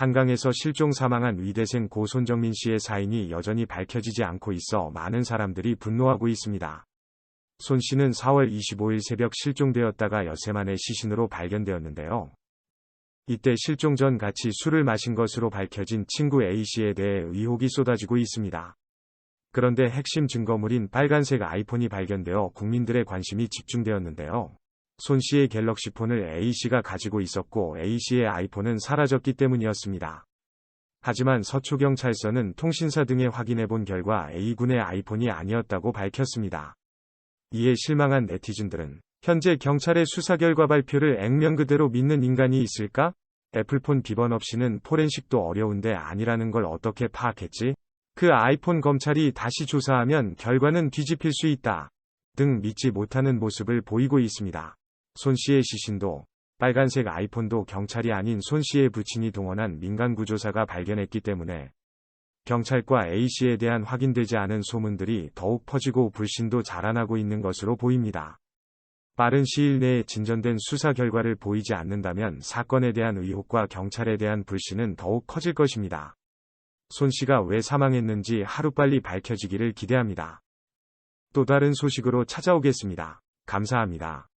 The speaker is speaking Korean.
한강에서 실종 사망한 위대생 고 손정민 씨의 사인이 여전히 밝혀지지 않고 있어 많은 사람들이 분노하고 있습니다. 손 씨는 4월 25일 새벽 실종되었다가 엿새 만에 시신으로 발견되었는데요. 이때 실종 전 같이 술을 마신 것으로 밝혀진 친구 A씨에 대해 의혹이 쏟아지고 있습니다. 그런데 핵심 증거물인 빨간색 아이폰이 발견되어 국민들의 관심이 집중되었는데요. 손 씨의 갤럭시 폰을 A씨가 가지고 있었고 A씨의 아이폰은 사라졌기 때문이었습니다. 하지만 서초경찰서는 통신사 등에 확인해 본 결과 A군의 아이폰이 아니었다고 밝혔습니다. 이에 실망한 네티즌들은 현재 경찰의 수사 결과 발표를 액면 그대로 믿는 인간이 있을까? 애플폰 비번 없이는 포렌식도 어려운데 아니라는 걸 어떻게 파악했지? 그 아이폰 검찰이 다시 조사하면 결과는 뒤집힐 수 있다. 등 믿지 못하는 모습을 보이고 있습니다. 손 씨의 시신도 빨간색 아이폰도 경찰이 아닌 손 씨의 부친이 동원한 민간구조사가 발견했기 때문에 경찰과 A씨에 대한 확인되지 않은 소문들이 더욱 퍼지고 불신도 자라나고 있는 것으로 보입니다. 빠른 시일 내에 진전된 수사 결과를 보이지 않는다면 사건에 대한 의혹과 경찰에 대한 불신은 더욱 커질 것입니다. 손 씨가 왜 사망했는지 하루빨리 밝혀지기를 기대합니다. 또 다른 소식으로 찾아오겠습니다. 감사합니다.